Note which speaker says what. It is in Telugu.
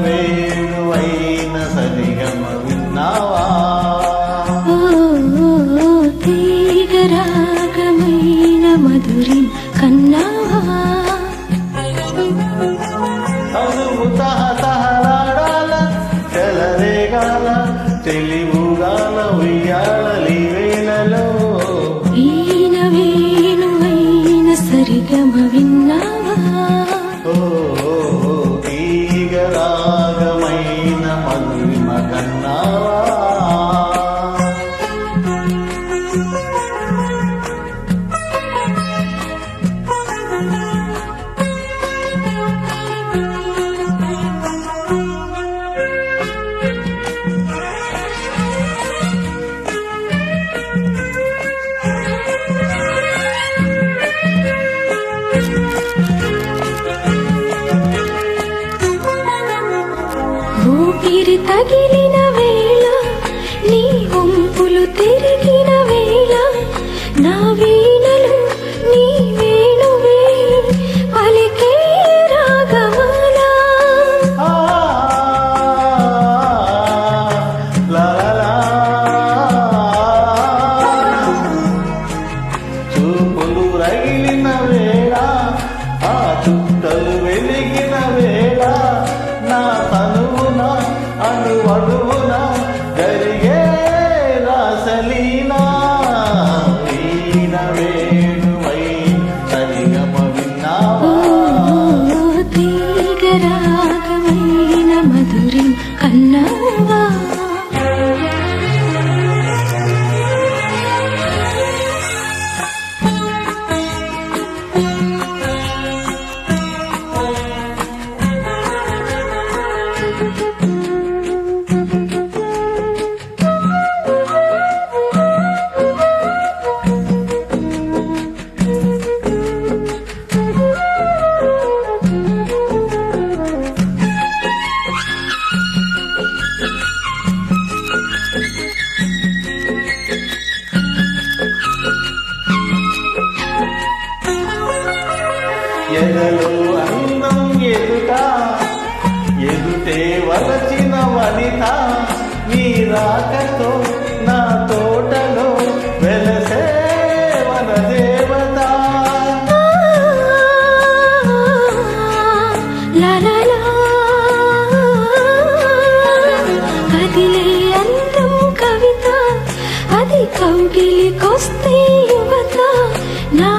Speaker 1: Mary. Kali
Speaker 2: now. ఇరు తగిలి చూస్తే వలచిన వనిత నీ రాకతో నా తోటలో
Speaker 1: కవిత అది కౌగిలికొస్తే యువత. నా